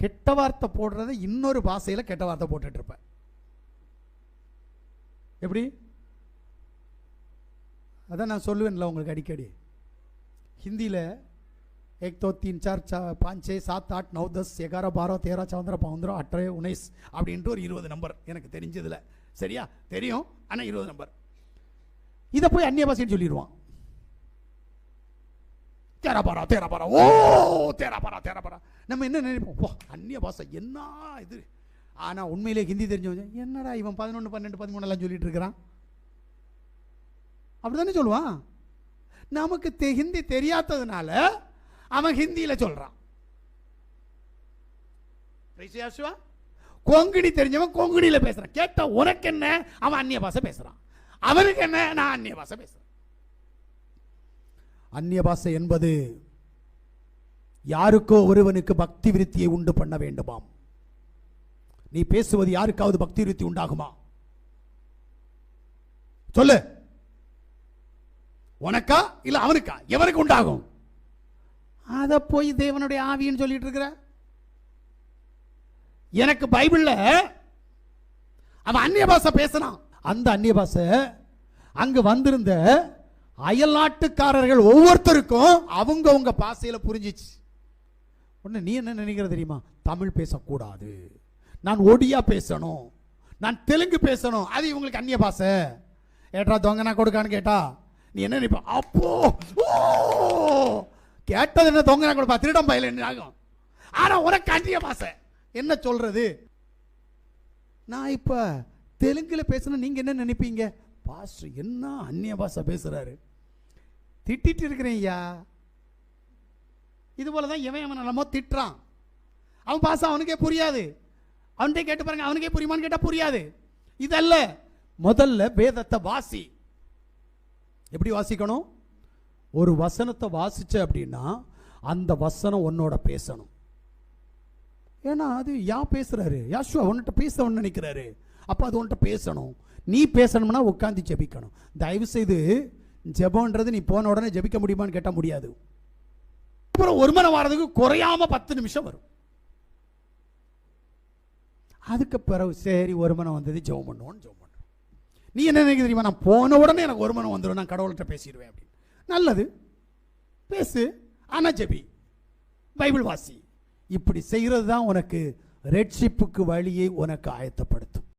கெட்ட வார்த்தை போடுறத இன்னொரு பாஷையில் கெட்ட வார்த்தை போட்டுட்டு இருப்பேன் எப்படி அதான் நான் சொல்லுவேன்ல உங்களுக்கு அடிக்கடி ஹிந்தியில் एक दो तीन चार चार पाँच छः सात आठ नौ दस ग्यारह बारह तेरह चौदह पंद्रह अठारह उन्नीस அப்படின்ட்டு ஒரு இருபது நம்பர் எனக்கு தெரிஞ்சதுல சரியா தெரியும் ஆனால் இருபது நம்பர் இதை போய் அந்நிய பாஷைன்னு சொல்லிடுவான் தேரா பாரா தேரா பாரா ஓ தேரா பாரா தேரா பாரா நம்ம என்ன நினைப்போம்? ஓ அந்நிய பாஷை என்ன இது? ஆனால் உண்மையிலே ஹிந்தி தெரிஞ்சவங்க என்னடா இவன் பதினொன்று பன்னெண்டு பதிமூணு எல்லாம் சொல்லிட்டு இருக்கிறான்? அப்படி தானே சொல்லுவான்? நமக்கு தெ- ஹிந்தி தெரியாததுனால அவன் ஹிந்தியில் சொல்கிறான் பேசியாசுவா கொங்குடி தெரிஞ்சவன் கொங்குடியில் பேசுகிறான் கேட்ட உனக்கு என்ன அவன் அந்நிய பாஷை பேசுகிறான் அவனுக்கு என்ன நான் அந்நிய பாஷை பேசுகிறேன் அந்நிய பாஷை என்பது யாருக்கோ ஒருவனுக்கு பக்தி விருத்தியை உண்டு பண்ண வேண்டுமாம். நீ பேசுவது யாருக்காவது பக்தி விருத்தி உண்டாகுமா? சொல்லு. உனக்கா இல்ல அவனுக்கா? எவனுக்கு உண்டாகும்? அத போய் தேவனுடைய ஆவின்னு சொல்லிட்டு இருக்கிற? எனக்கு பைபிள்ல அவன் அந்நிய பாஷை பேசினான். அந்த அந்நிய பாஷை அங்க வந்திருந்த அயல் நாட்டுக்காரர்கள் ஒவ்வொருத்தருக்கும் அவங்க உங்க பாஷையில புரிஞ்சிச்சு. உடனே நீ என்ன நினைக்கிற தெரியுமா? தமிழ் பேசக்கூடாது. நான் ஒடியா பேசணும். நான் தெலுங்கு பேசணும். அது இவங்களுக்கு அந்நிய பாஷை. ஏட்ரா தொங்கனா கொடுக்கான்னு கேட்டா நீ என்ன நினைப்ப? அப்போ ஓ! கேட்டது என்ன தொங்கனா கொடுப்பா? திருடம் பயில என்ன ஆகும்? ஆனா உனக்கு அந்நிய பாஷை. என்ன சொல்றது? நான் இப்ப தெலுங்குல பேசணும் நீங்க என்ன நினைப்பீங்க? பாஸ்டர் என்ன அந்நிய பாஷை பேசுறாரு? திட்டிட்டு இருக்கிறேன் ஐயா. இது போல தான் எவன் அவன் நம்ம திட்டுறான். அவன் பாச அவனுக்கே புரியாது. அவன்கிட்ட கேட்டு பாருங்க அவனுக்கே புரியுமான்னு கேட்டால் புரியாது. இதல்ல முதல்ல வேதத்தை வாசி. எப்படி வாசிக்கணும்? ஒரு வசனத்தை வாசிச்ச அப்படின்னா அந்த வசனம் உன்னோட பேசணும். ஏன்னா அது யா பேசுறாரு? யாஷுவா உன்கிட்ட பேசணும்னு நினைக்கிறாரு. அப்போ அது உன்கிட்ட பேசணும். நீ பேசணும்னா உட்காந்து ஜெபிக்கணும். தயவு செய்து ஜெபம்ன்றது நீ போன உடனே ஜெபிக்க முடியுமான்னு கேட்டால் முடியாது. அப்புறம் ஒரு மணி வாரத்துக்கு குறையாம பத்து நிமிஷம் வரும். அதுக்கு பிறகு சரி ஒரு மணி வந்தது ஜெபம் பண்ணுவோன்னு ஜெபம் பண்ணுறோம் நீ என்ன நினைக்க தெரியுமா? நான் போன உடனே எனக்கு ஒரு மணம் வந்துடும் நான் கடவுள்கிட்ட பேசிடுவேன் அப்படின்னு. நல்லது. பேசு. ஆனால் ஜெபி. பைபிள் வாசி. இப்படி செய்கிறது தான் உனக்கு ரெட்ஷிப்புக்கு வழியை உனக்கு ஆயத்தப்படுத்தும்.